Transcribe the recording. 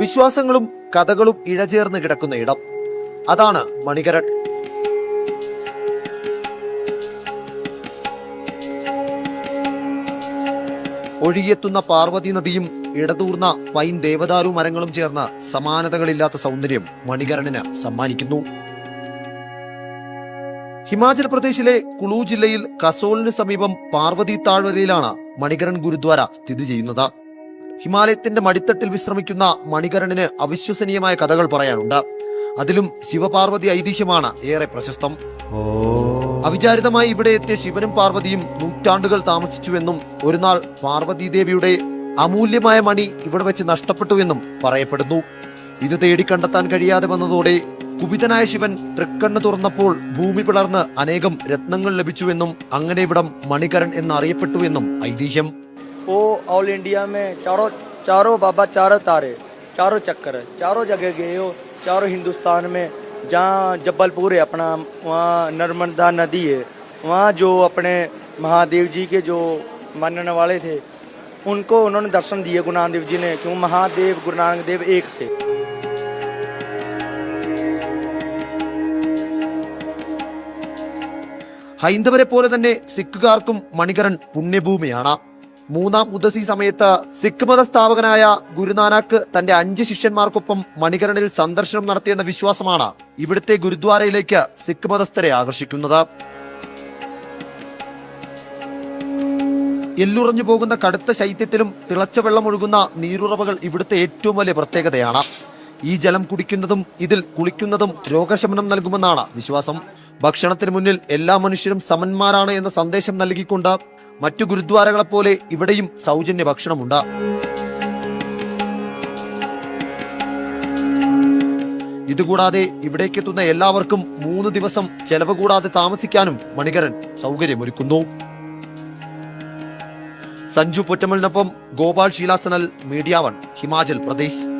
വിശ്വാസങ്ങളും കഥകളും ഇഴചേർന്ന് കിടക്കുന്ന ഇടം. അതാണ് മണികരൺ ഒഴുകിയെത്തുന്ന പാർവതി നദിയും ഇടതൂർന്ന പൈൻ ദേവദാരു മരങ്ങളും ചേർന്ന സമാനതകളില്ലാത്ത സൗന്ദര്യം മണികരണിന് സമ്മാനിക്കുന്നു. ഹിമാചൽ പ്രദേശിലെ കുളു ജില്ലയിൽ കസോളിന് സമീപം പാർവതി താഴ്വരയിലാണ് മണികരൺ ഗുരുദ്വാര സ്ഥിതി ചെയ്യുന്നത്. ഹിമാലയത്തിന്റെ മടിത്തട്ടിൽ വിശ്രമിക്കുന്ന മണികരണിന് അവിശ്വസനീയമായ കഥകൾ പറയാനുണ്ട്. അതിലും ശിവപാർവതി ഐതിഹ്യമാണ് ഏറെ പ്രശസ്തം. അവിചാരിതമായി ഇവിടെ എത്തിയ ശിവനും പാർവതിയും നൂറ്റാണ്ടുകൾ താമസിച്ചുവെന്നും ഒരു നാൾ പാർവതീദേവിയുടെ അമൂല്യമായ മണി ഇവിടെ വെച്ച് നഷ്ടപ്പെട്ടുവെന്നും പറയപ്പെടുന്നു. ഇത് തേടി കണ്ടെത്താൻ കഴിയാതെ വന്നതോടെ കുപിതനായ ശിവൻ തൃക്കണ്ണ് തുറന്നപ്പോൾ ഭൂമി പിളർന്ന് അനേകം രത്നങ്ങൾ ലഭിച്ചുവെന്നും അങ്ങനെ ഇവിടം മണികരൺ എന്നറിയപ്പെട്ടുവെന്നും ഐതിഹ്യം. वो ऑल इंडिया में चारों चारों बाबा चारों तारे चारों चक्कर चारों जगह गए हो चारों हिंदुस्तान में जहाँ जबलपुर है अपना वहाँ नर्मदा नदी है वहाँ जो अपने महादेव जी के जो मानने वाले थे उनको उन्होंने दर्शन दिए गुरु नानक देव जी ने क्यों महादेव गुरु नानक देव एक थे ഹൈന്ദവരെ പോലെ തന്നെ സിഖുകാർക്കും മണികരൺ പുണ്യഭൂമിയാണ് മൂന്നാം ഉദസി സമയത്ത് സിഖ് മത സ്ഥാപകനായ ഗുരുനാനാക്ക് തന്റെ അഞ്ച് ശിഷ്യന്മാർക്കൊപ്പം മണികരണിൽ സന്ദർശനം നടത്തിയെന്ന വിശ്വാസമാണ് ഇവിടുത്തെ ഗുരുദ്വാരയിലേക്ക് സിഖ് മതസ്ഥരെ ആകർഷിക്കുന്നത്. എല്ലുറഞ്ഞു പോകുന്ന കടുത്ത ശൈത്യത്തിലും തിളച്ച വെള്ളം ഒഴുകുന്ന നീരുറവകൾ ഇവിടുത്തെ ഏറ്റവും വലിയ പ്രത്യേകതയാണ്. ഈ ജലം കുടിക്കുന്നതും ഇതിൽ കുളിക്കുന്നതും രോഗശമനം നൽകുമെന്നാണ് വിശ്വാസം. ഭക്ഷണത്തിന് മുന്നിൽ എല്ലാ മനുഷ്യരും സമന്മാരാണ് എന്ന സന്ദേശം നൽകിക്കൊണ്ട് മറ്റു ഗുരുദ്വാരകളെപ്പോലെ ഇവിടെയും സൗജന്യ ഭക്ഷണമുണ്ട് ഇതുകൂടാതെ ഇവിടേക്കെത്തുന്ന എല്ലാവർക്കും മൂന്ന് ദിവസം ചെലവ് കൂടാതെ താമസിക്കാനും മണികരൻ സൗകര്യമൊരുക്കുന്നു. സഞ്ജു പൊറ്റമലിനൊപ്പം ഗോപാൽ ശീലാസനൽ മീഡിയ വൺ ഹിമാചൽ പ്രദേശ്.